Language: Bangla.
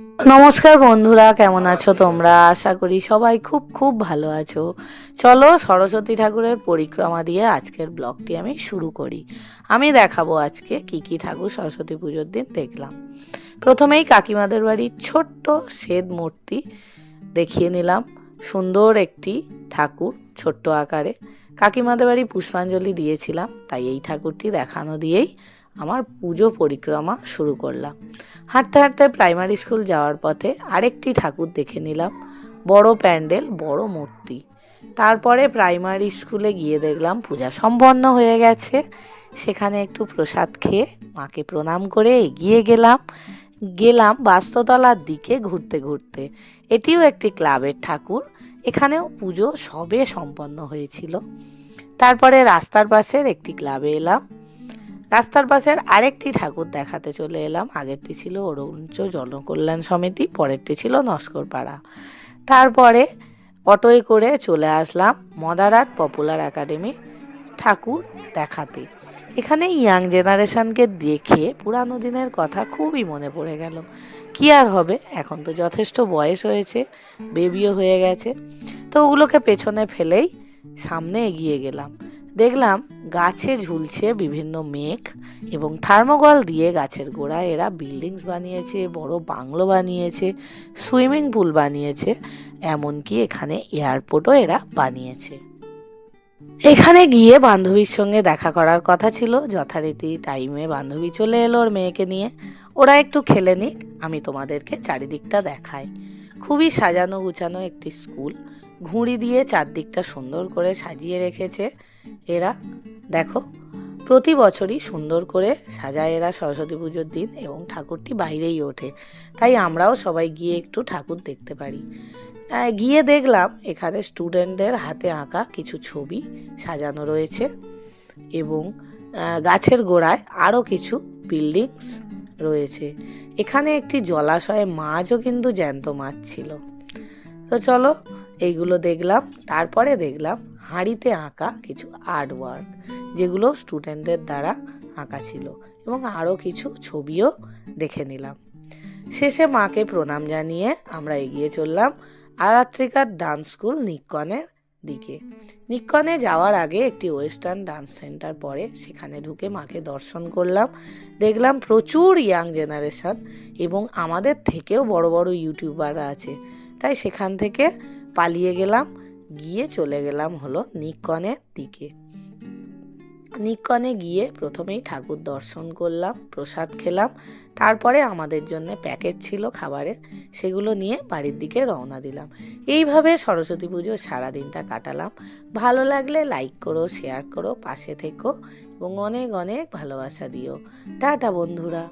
নমস্কার বন্ধুরা, কেমন আছো তোমরা? আশা করি সবাই খুব খুব ভালো আছো। চলো সরস্বতী ঠাকুরের পরিক্রমা দিয়ে আজকের ব্লগটি আমি শুরু করি। আমি দেখাবো আজকে কি কি ঠাকুর সরস্বতী পুজোর দিন দেখলাম। প্রথমেই কাকিমাদের বাড়ির ছোট্ট শ্বেত মূর্তি দেখিয়ে নিলাম। সুন্দর একটি ঠাকুর ছোট্ট আকারে। কাকিমাদের বাড়ি পুষ্পাঞ্জলি দিয়েছিলাম, তাই এই ঠাকুরটি দেখানো দিয়েই আমার পুজো পরিক্রমা শুরু করলাম। হাঁটতে হাঁটতে প্রাইমারি স্কুল যাওয়ার পথে আরেকটি ঠাকুর দেখে নিলাম, বড় প্যান্ডেল, বড় মূর্তি। তারপরে প্রাইমারি স্কুলে গিয়ে দেখলাম পূজা সম্পন্ন হয়ে গেছে। সেখানে একটু প্রসাদ খেয়ে মাকে প্রণাম করে এগিয়ে গেলাম। গেলাম বাস্ততলার দিকে ঘুরতে ঘুরতে। এটিও একটি ক্লাবের ঠাকুর। এখানেও পুজো সবে সম্পন্ন হয়েছিল। তারপরে রাস্তার পাশের একটি ক্লাবে এলাম। রাস্তার পাশের আরেকটি ঠাকুর দেখাতে চলে এলাম। আগেরটি ছিল অরুঞ্চ জনকল্যাণ সমিতি, পরেরটি ছিল নস্করপাড়া। তারপরে অটোয় করে চলে আসলাম মদারাট পপুলার একাডেমি ঠাকুর দেখাতে। এখানে ইয়াং জেনারেশনকে দেখে পুরানো দিনের কথা খুবই মনে পড়ে গেল। কি আর হবে? এখন তো যথেষ্ট বয়স হয়েছে বেবিও হয়ে গেছে। তো ওগুলোকে পেছনে ফেলেই সামনে এগিয়ে গেলাম। দেখলাম গাছে ঝুলছে বিভিন্ন মেঘ এবং থার্মোকল দিয়ে গাছের গোড়ায় এরা বিল্ডিংস বানিয়েছে, বড় বাংলো বানিয়েছে, সুইমিং পুল বানিয়েছে, এমনকি এখানে এয়ারপোর্টও এরা বানিয়েছে। এখানে গিয়ে বান্ধবীর সঙ্গে দেখা করার কথা ছিল। যথারীতি টাইমে বান্ধবী চলে এলো ওর মেয়েকে নিয়ে। ওরা একটু খেলে নিক, আমি তোমাদেরকে চারিদিকটা দেখাই। খুবই সাজানো গুছানো একটি স্কুল। ঘুড়ি দিয়ে চারদিকটা সুন্দর করে সাজিয়ে রেখেছে এরা। দেখো, প্রতি বছরই সুন্দর করে সাজায় এরা সরস্বতী পুজোর দিন এবং ঠাকুরটি বাইরেই ওঠে। তাই আমরাও সবাই গিয়ে একটু ঠাকুর দেখতে পারি। গিয়ে দেখলাম এখানে স্টুডেন্টদের হাতে আঁকা কিছু ছবি সাজানো রয়েছে এবং গাছের গোড়ায় আরও কিছু বিল্ডিংস রয়েছে। এখানে একটি জলাশয়ে মাছও কিন্তু জ্যান্ত মাছ ছিল। তো চলো এইগুলো দেখলাম, তারপরে দেখলাম হাঁড়িতে আঁকা কিছু আর্ট ওয়ার্ক যেগুলো স্টুডেন্টদের দ্বারা আঁকা ছিল এবং আরও কিছু ছবিও দেখে নিলাম। শেষে মাকে প্রণাম জানিয়ে আমরা এগিয়ে চললাম আরাত্রিকার ডান্স স্কুল নিক্কনের দিকে। নিক্কনে যাওয়ার আগে একটি ওয়েস্টার্ন ডান্স সেন্টার পরে সেখানে ঢুকে মাকে দর্শন করলাম। দেখলাম প্রচুর ইয়াং জেনারেশন এবং আমাদের থেকেও বড় বড় ইউটিউবাররা আছে। তাই সেখান থেকে পালিয়ে গেলাম, গিয়ে চলে গেলাম হলো নিক্কনের দিকে। নিক্কনে গিয়ে প্রথমেই ঠাকুর দর্শন করলাম, প্রসাদ খেলাম, তারপরে আমাদের জন্য প্যাকেট ছিল খাবারের, সেগুলো নিয়ে বাড়ির দিকে রওনা দিলাম। এইভাবে সরস্বতী পুজো সারাদিনটা কাটালাম। ভালো লাগলে লাইক করো, শেয়ার করো, পাশে থেকো এবং অনেক অনেক ভালোবাসা দিও। টাটা বন্ধুরা।